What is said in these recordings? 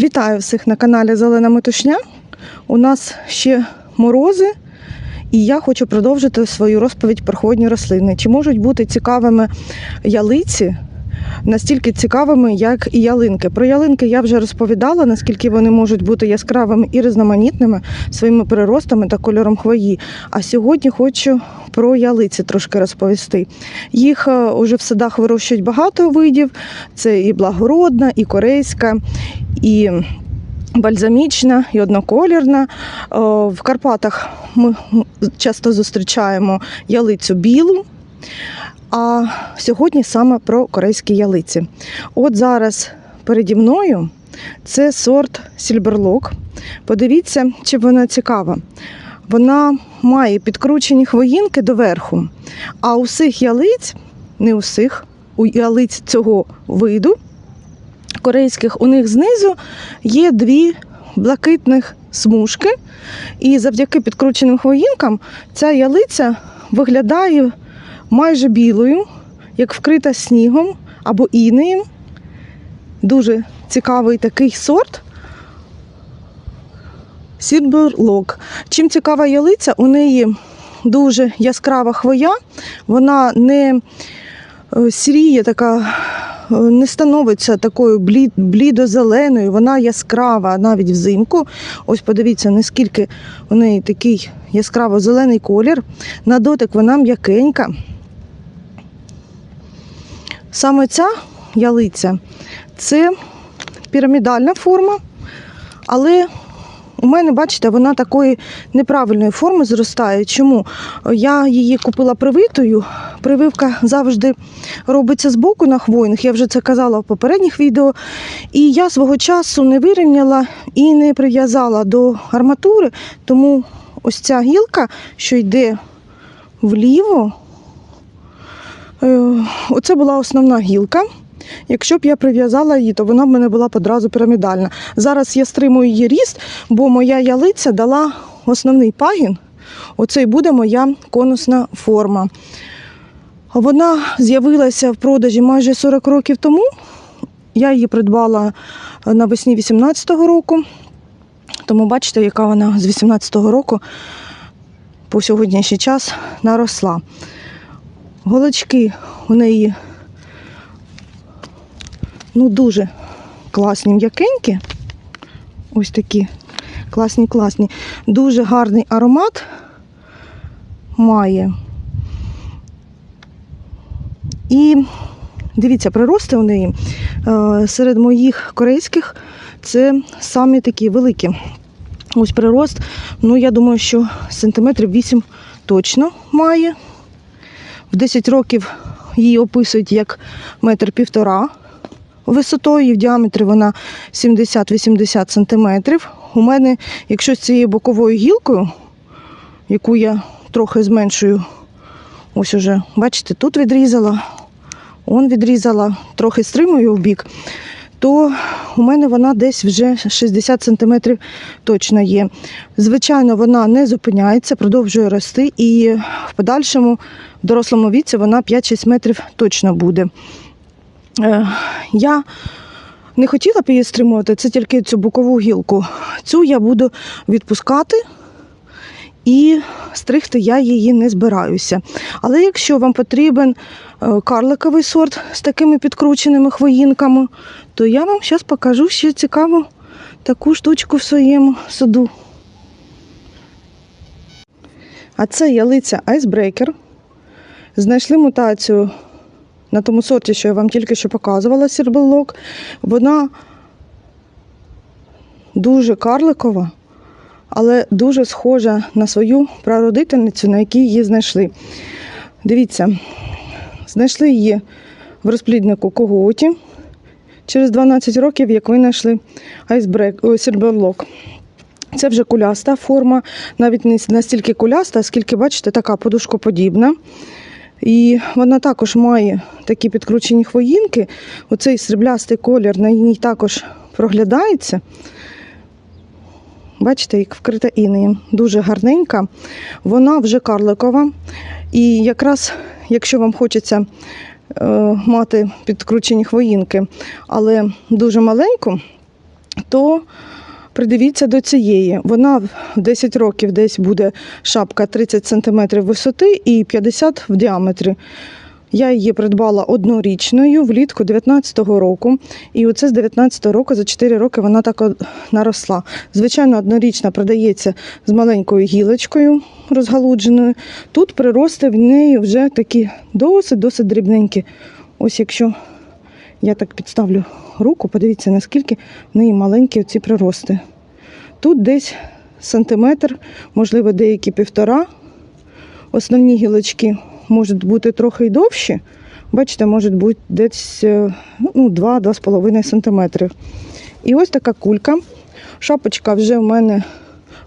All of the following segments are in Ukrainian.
Вітаю всіх на каналі Зелена Метушня. У нас ще морози, і я хочу продовжити свою розповідь про хвойні рослини. Чи можуть бути цікавими ялиці? Настільки цікавими, як і ялинки. Про ялинки я вже розповідала, наскільки вони можуть бути яскравими і різноманітними своїми приростами та кольором хвої. А сьогодні хочу про ялиці трошки розповісти. Їх е, уже в садах вирощують багато видів: це і благородна, і корейська, і бальзамічна, і одноколірна. В Карпатах ми часто зустрічаємо ялицю білу. А сьогодні саме про корейські ялиці. От зараз переді мною це сорт Сільберлок. Подивіться, чи вона цікава. Вона має підкручені хвоїнки доверху, а у всіх ялиць, не у всіх, у ялиць цього виду корейських, у них знизу є дві блакитних смужки. І завдяки підкрученим хвоїнкам ця ялиця виглядає майже білою, як вкрита снігом або інеєм. Дуже цікавий такий сорт. Сідберлок. Чим цікава ялиця, у неї дуже яскрава хвоя, вона не е, сіріє, така, е, не становиться такою блідо-зеленою, вона яскрава навіть взимку. Ось подивіться, наскільки у неї такий яскраво-зелений колір. На дотик вона м'якенька. Саме ця ялиця це пірамідальна форма, але у мене, бачите, вона такої неправильної форми зростає. Чому? Я її купила привитою. Прививка завжди робиться з боку на хвойних. Я вже це казала в попередніх відео. І я свого часу не вирівняла і не прив'язала до арматури. Тому ось ця гілка, що йде вліво, Оце була основна гілка. Якщо б я прив'язала її, то вона в мене була б одразу пірамідальна. Зараз я стримую її ріст, бо моя ялиця дала основний пагін. Оце і буде моя конусна форма. Вона з'явилася в продажі майже 40 років тому. Я її придбала навесні 18-го року. Тому бачите, яка вона з 18-го року по сьогоднішній час наросла. Голочки у неї ну, дуже класні, м'якенькі. Ось такі класні, класні. Дуже гарний аромат має. І дивіться, прирости у неї серед моїх корейських це самі такі великі. Ось прирост, ну я думаю, що сантиметрів 8 точно має. В 10 років її описують як метр півтора висотою, і в діаметрі вона 70-80 сантиметрів. У мене, якщо з цією боковою гілкою, яку я трохи зменшую, ось уже, бачите, тут відрізала, он відрізала, трохи стримую в бік, то у мене вона десь вже 60 сантиметрів точно є. Звичайно, вона не зупиняється, продовжує рости, і в подальшому в дорослому віці вона 5-6 метрів точно буде. Е, Я не хотіла б її стримувати, це тільки цю бокову гілку. Цю я буду відпускати. І стригти я її не збираюся. Але якщо вам потрібен е, карликовий сорт з такими підкрученими хвоїнками, то я вам зараз покажу ще цікаву таку штучку в своєму саду. А це ялиця Icebreaker. Знайшли мутацію на тому сорті, що я вам тільки що показувала, сірбелок. Вона дуже карликова, але дуже схожа на свою прародительницю, на якій її знайшли. Дивіться, знайшли її в розпліднику коготі через 12 років, як винайшли сірберлок. Це вже куляста форма, навіть не настільки куляста, скільки, бачите, така подушкоподібна. І вона також має такі підкручені хвоїнки. Оцей сріблястий колір на ній також проглядається. Бачите, як вкрита інеєм. Дуже гарненька. Вона вже карликова. І якраз, якщо вам хочеться е, мати підкручені хвоїнки, але дуже маленьку, то придивіться до цієї. Вона в 10 років десь буде шапка 30 см висоти і 50 в діаметрі. Я її придбала однорічною влітку 19-го року. І оце з 19-го року за 4 роки вона так наросла. Звичайно, однорічна продається з маленькою гілочкою розгалудженою. Тут прирости в неї вже такі досить-досить дрібненькі. Ось якщо я так підставлю руку, подивіться, наскільки в неї маленькі ці прирости. Тут десь сантиметр, можливо, деякі півтора. Основні гілочки можуть бути трохи й довші. Бачите, можуть бути десь е, ну, 2-2,5 см. І ось така кулька. Шапочка вже в мене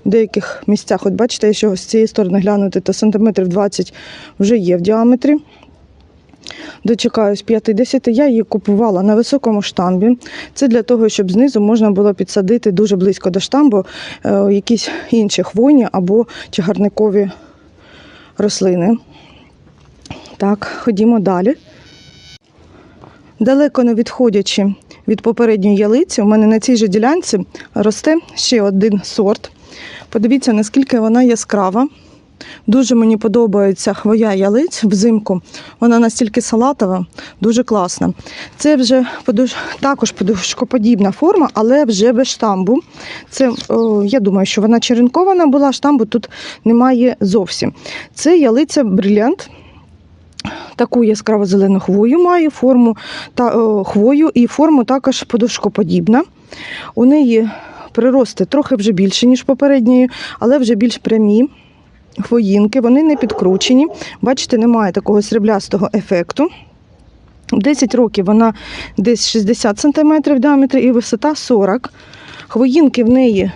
в деяких місцях, от бачите, якщо з цієї сторони глянути, то сантиметрів 20 вже є в діаметрі. Дочекаюсь 50. Я її купувала на високому штамбі. Це для того, щоб знизу можна було підсадити дуже близько до штамбу е, якісь інші хвойні або чагарникові рослини. Так, ходімо далі. Далеко не відходячи від попередньої ялиці, у мене на цій же ділянці росте ще один сорт. Подивіться, наскільки вона яскрава. Дуже мені подобається хвоя ялиць взимку. Вона настільки салатова, дуже класна. Це вже подуш... також подушкоподібна форма, але вже без штамбу. Це, о, я думаю, що вона черенкована була, штамбу тут немає зовсім. Це ялиця брилянт. Таку яскраво зелену хвою має, форму та о, хвою і форму також подушкоподібна. У неї прирости трохи вже більше, ніж попередньої, але вже більш прямі хвоїнки, вони не підкручені. Бачите, немає такого сріблястого ефекту. 10 років вона десь 60 см в діаметрі і висота 40 Хвоїнки в неї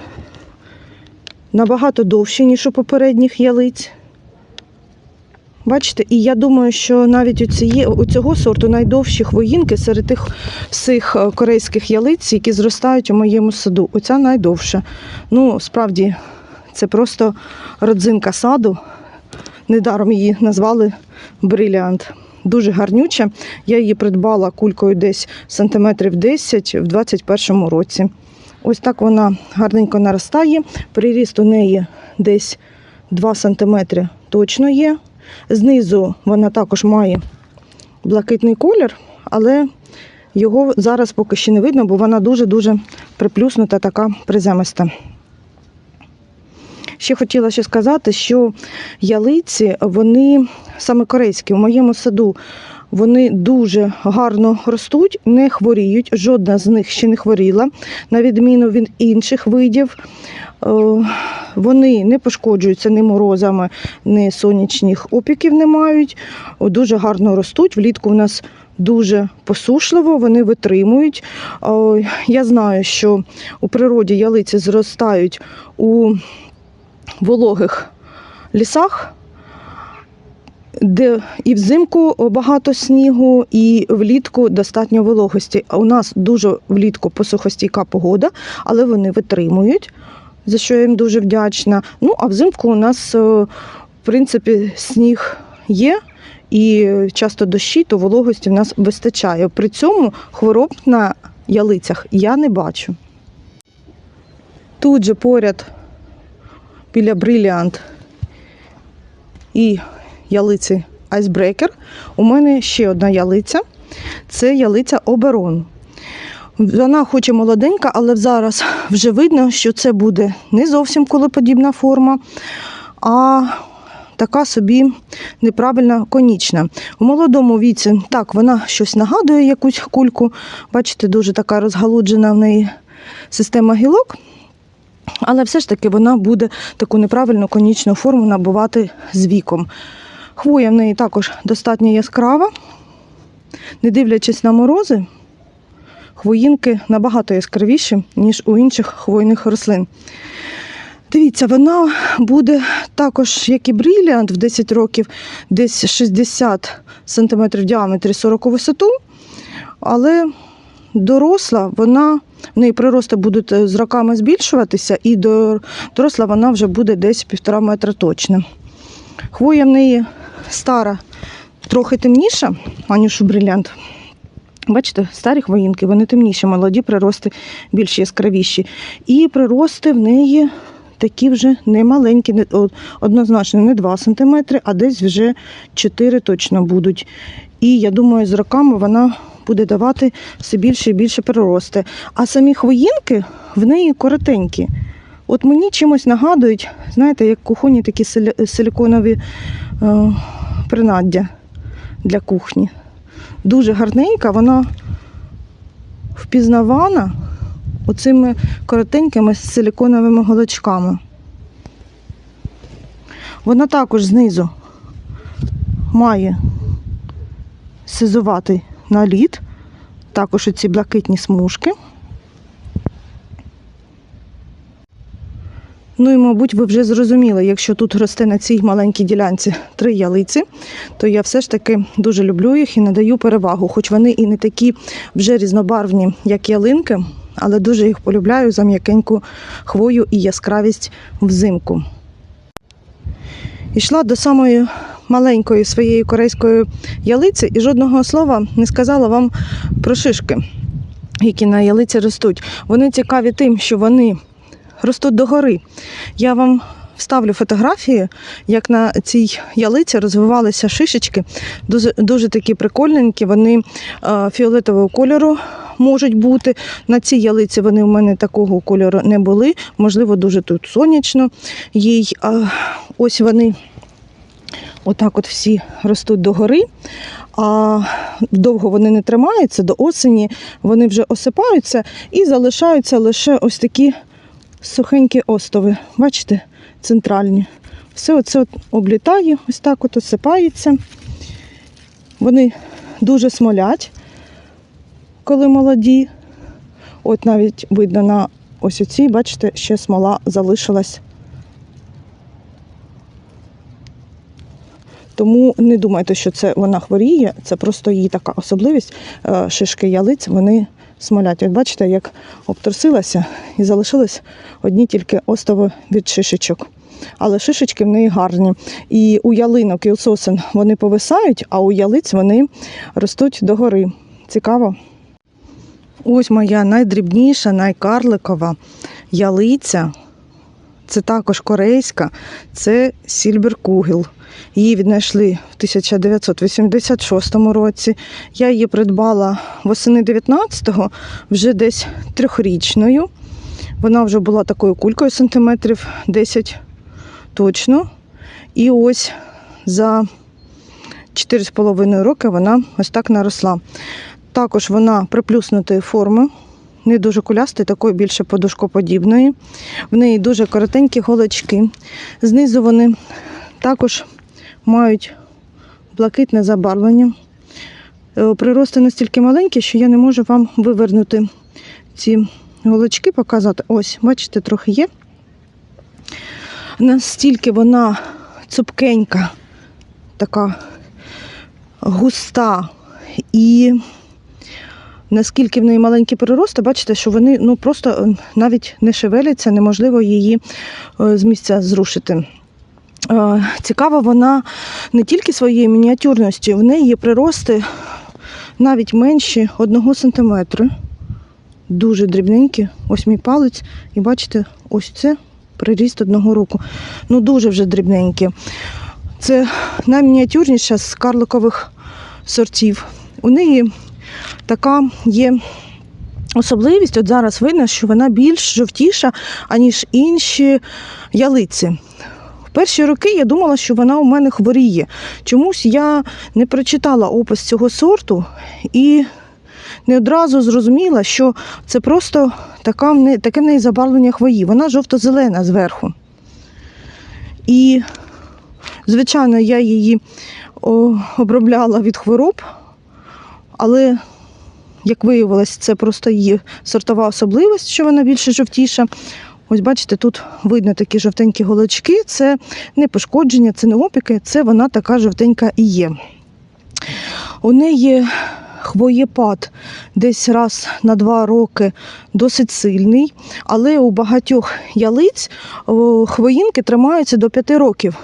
набагато довші, ніж у попередніх ялиць. Бачите, і я думаю, що навіть у, ціє, у цього сорту найдовші хвоїнки серед тих всіх е, корейських ялиць, які зростають у моєму саду. Оця найдовша. Ну, справді, це просто родзинка саду. Недаром її назвали бриліант. Дуже гарнюча. Я її придбала кулькою десь сантиметрів 10 в 21 році. Ось так вона гарненько наростає. Приріст у неї десь 2 см точно є. Знизу вона також має блакитний колір, але його зараз поки ще не видно, бо вона дуже-дуже приплюснута, така приземиста. Ще хотіла ще сказати, що ялиці, вони саме корейські, в моєму саду, вони дуже гарно ростуть, не хворіють. Жодна з них ще не хворіла, на відміну від інших видів. Е, Вони не пошкоджуються ні морозами, ні сонячних опіків не мають. Дуже гарно ростуть. Влітку в нас дуже посушливо, вони витримують. Е, Я знаю, що у природі ялиці зростають у вологих лісах, де і взимку багато снігу, і влітку достатньо вологості. А у нас дуже влітку посухостійка погода, але вони витримують, за що я їм дуже вдячна. Ну, а взимку у нас, е, в принципі, сніг є. І часто дощі, то вологості в нас вистачає. При цьому хвороб на ялицях я не бачу. Тут же поряд біля бриліант і ялиці Айсбрекер. У мене ще одна ялиця. Це ялиця Оберон. Вона хоч і молоденька, але зараз вже видно, що це буде не зовсім кулеподібна форма, а така собі неправильна конічна. У молодому віці так, вона щось нагадує якусь кульку. Бачите, дуже така розгалуджена в неї система гілок. Але все ж таки вона буде таку неправильну конічну форму набувати з віком. Хвоя в неї також достатньо яскрава. Не дивлячись на морози, хвоїнки набагато яскравіші, ніж у інших хвойних рослин. Дивіться, вона буде також, як і бриліант, в 10 років, десь 60 см в діаметрі 40 у висоту, але доросла, вона, в неї прирости будуть е, з роками збільшуватися, і доросла вона вже буде десь півтора метра точно. Хвоя в неї стара, трохи темніша, аніж у брилянт. Бачите, старі хвоїнки, вони темніші, молоді прирости більш яскравіші. І прирости в неї такі вже не маленькі, однозначно не 2 см, а десь вже 4 точно будуть. І я думаю, з роками вона буде давати все більше і більше прирости. А самі хвоїнки в неї коротенькі. От мені чимось нагадують, знаєте, як кухонні такі силі- силіконові е, принаддя для кухні. Дуже гарненька, вона впізнавана оцими коротенькими силіконовими голочками. Вона також знизу має сизуватий наліт, також оці блакитні смужки. Ну і, мабуть, ви вже зрозуміли, якщо тут росте на цій маленькій ділянці три ялиці, то я все ж таки дуже люблю їх і надаю перевагу. Хоч вони і не такі вже різнобарвні, як ялинки, але дуже їх полюбляю за м'якеньку хвою і яскравість взимку. Ішла до самої маленької своєї корейської ялиці і жодного слова не сказала вам про шишки, які на ялиці ростуть. Вони цікаві тим, що вони ростуть догори. Я вам вставлю фотографії, як на цій ялиці розвивалися шишечки. Дуже, дуже такі прикольненькі, вони е, фіолетового кольору можуть бути. На цій ялиці вони у мене такого кольору не були. Можливо, дуже тут сонячно їй. Ось вони отак от всі ростуть догори. А довго вони не тримаються, до осені вони вже осипаються і залишаються лише ось такі сухенькі остови. Бачите, центральні. Все оце от облітає, ось так от осипається. Вони дуже смолять, коли молоді. От навіть видно на ось оцій, бачите, ще смола залишилась. Тому не думайте, що це вона хворіє, це просто її така особливість. Е, Шишки ялиць вони смолять. От бачите, як обтрусилася і залишились одні тільки остови від шишечок. Але шишечки в неї гарні. І у ялинок і у сосен вони повисають, а у ялиць вони ростуть догори. Цікаво. Ось моя найдрібніша, найкарликова ялиця. Це також корейська, це Сільберкугел. Її віднайшли в 1986 році. Я її придбала восени 19-го, вже десь трьохрічною. Вона вже була такою кулькою сантиметрів 10 точно. І ось за 4,5 роки вона ось так наросла. Також вона приплюснутої форми, не дуже кулястої, такої більше подушкоподібної. В неї дуже коротенькі голочки. Знизу вони також мають блакитне забарвлення. Е, Прирости настільки маленькі, що я не можу вам вивернути ці голочки, показати. Ось, бачите, трохи є. Настільки вона цупкенька, така густа і наскільки в неї маленькі прирости, бачите, що вони ну, просто е, навіть не шевеляться, неможливо її е, з місця зрушити. Е, Цікава вона не тільки своєю мініатюрністю, в неї є прирости навіть менші 1 см. Дуже дрібненькі. Ось мій палець. І бачите, ось це приріст одного року. Ну, дуже вже дрібненькі. Це наймініатюрніша з карликових сортів. У неї така є особливість. От зараз видно, що вона більш жовтіша, аніж інші ялиці. В перші роки я думала, що вона у мене хворіє. Чомусь я не прочитала опис цього сорту і не одразу зрозуміла, що це просто така, таке в неї забарвлення хвої. Вона жовто-зелена зверху. І, звичайно, я її обробляла від хвороб, але, як виявилось, це просто її сортова особливість, що вона більше жовтіша. Ось бачите, тут видно такі жовтенькі голочки. Це не пошкодження, це не опіки, це вона така жовтенька і є. У неї хвоєпад десь раз на два роки досить сильний, але у багатьох ялиць хвоїнки тримаються до п'яти років.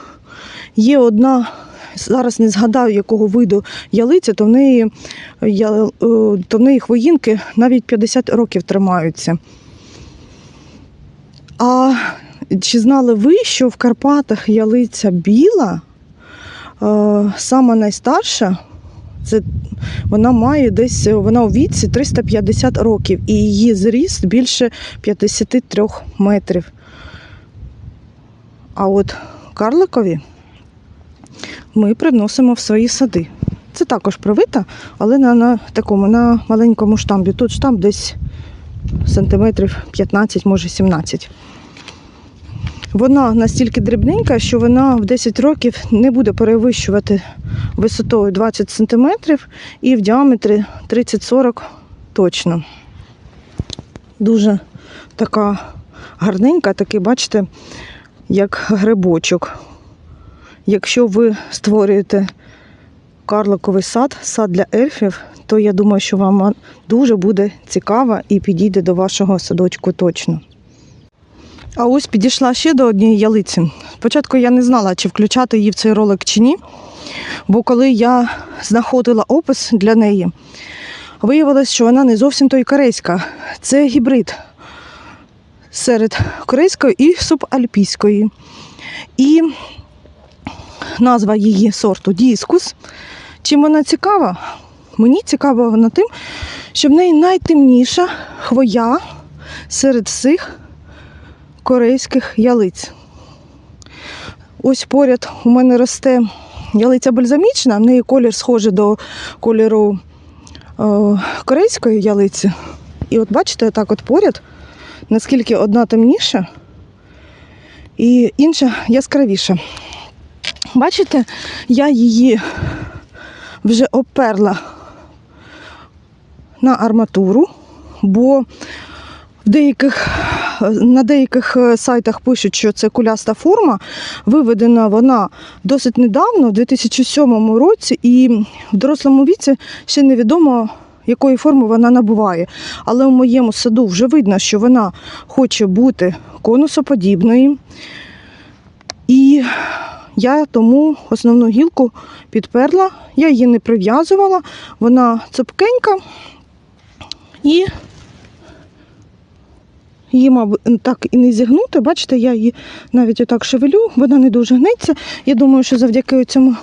Є одна зараз не згадаю, якого виду ялиця, то в неї, е, то в неї хвоїнки навіть 50 років тримаються. А чи знали ви, що в Карпатах ялиця біла, е, сама найстарша, це вона має десь вона у віці 350 років, і її зріст більше 53 метрів. А от карликові ми привносимо в свої сади. Це також привита, але на, на такому на маленькому штамбі. Тут штамп десь сантиметрів 15, може 17. Вона настільки дрібненька, що вона в 10 років не буде перевищувати висотою 20 см і в діаметрі 30-40 точно. Дуже така гарненька, такий, бачите, як грибочок. Якщо ви створюєте карликовий сад, сад для ельфів, то я думаю, що вам дуже буде цікава і підійде до вашого садочку точно. А ось підійшла ще до однієї ялиці. Спочатку я не знала, чи включати її в цей ролик чи ні. Бо коли я знаходила опис для неї, виявилось, що вона не зовсім то й корейська. Це гібрид серед корейської і субальпійської. І назва її сорту діскус. Чим вона цікава? Мені цікава вона тим, що в неї найтемніша хвоя серед всіх корейських ялиць. Ось поряд у мене росте ялиця бальзамічна, в неї колір схожий до кольору е, корейської ялиці. І от бачите, так от поряд, наскільки одна темніша і інша яскравіша. Бачите, я її вже оперла на арматуру, бо в деяких, на деяких е, сайтах пишуть, що це куляста форма. Виведена вона досить недавно, в 2007 році, і в дорослому віці ще невідомо, якої форми вона набуває. Але в моєму саду вже видно, що вона хоче бути конусоподібною. І я тому основну гілку підперла, я її не прив'язувала, вона цупкенька і її, мабуть, так і не зігнути. Бачите, я її навіть отак шевелю, вона не дуже гнеться. Я думаю, що завдяки цьому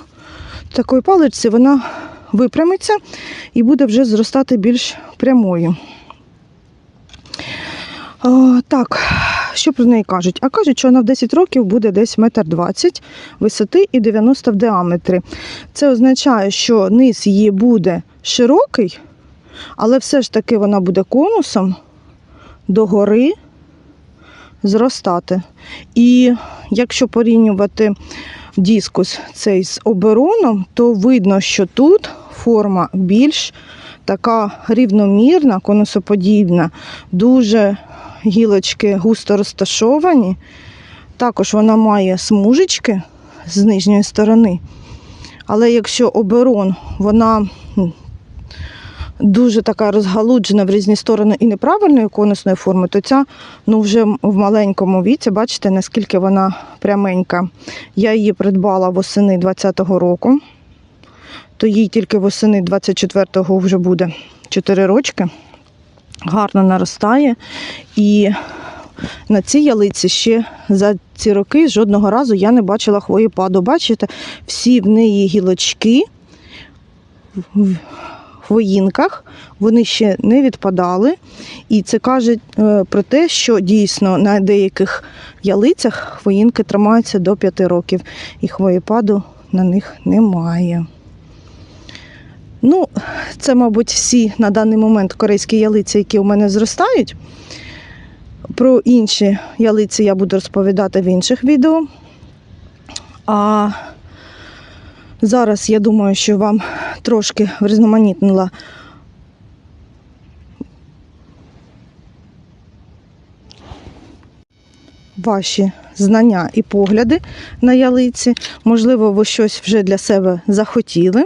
такої паличці вона випрямиться і буде вже зростати більш прямою. О, так, що про неї кажуть? А кажуть, що вона в 10 років буде десь метр двадцять висоти і 90 в діаметрі. Це означає, що низ її буде широкий, але все ж таки вона буде конусом догори зростати. І якщо порівнювати дискус цей з обероном, то видно, що тут форма більш така рівномірна, конусоподібна, дуже гілочки густо розташовані. Також вона має смужечки з нижньої сторони. Але якщо оберон, вона дуже така розгалуджена в різні сторони і неправильної конусної форми, то ця ну, вже в маленькому віці, бачите, наскільки вона пряменька. Я її придбала восени 20-го року, то їй тільки восени 24-го вже буде 4 рочки. Гарно наростає. І на цій ялиці ще за ці роки жодного разу я не бачила хвоєпаду. Бачите, всі в неї гілочки в хвоїнках, вони ще не відпадали. І це каже е, про те, що дійсно на деяких ялицях хвоїнки тримаються до 5 років, і хвоєпаду на них немає. Ну, це, мабуть, всі на даний момент корейські ялиці, які у мене зростають. Про інші ялиці я буду розповідати в інших відео. А зараз я думаю, що вам трошки врізноманітнила ваші знання і погляди на ялиці. Можливо, ви щось вже для себе захотіли.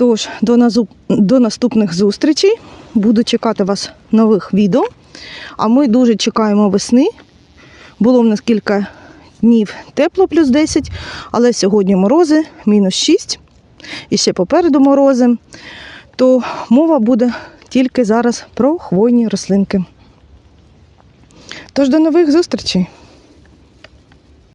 Тож, до, назу- до наступних зустрічей. Буду чекати вас нових відео. А ми дуже чекаємо весни. Було в нас кілька днів тепло плюс 10, але сьогодні морози мінус 6 і ще попереду морози, то мова буде тільки зараз про хвойні рослинки. Тож до нових зустрічей!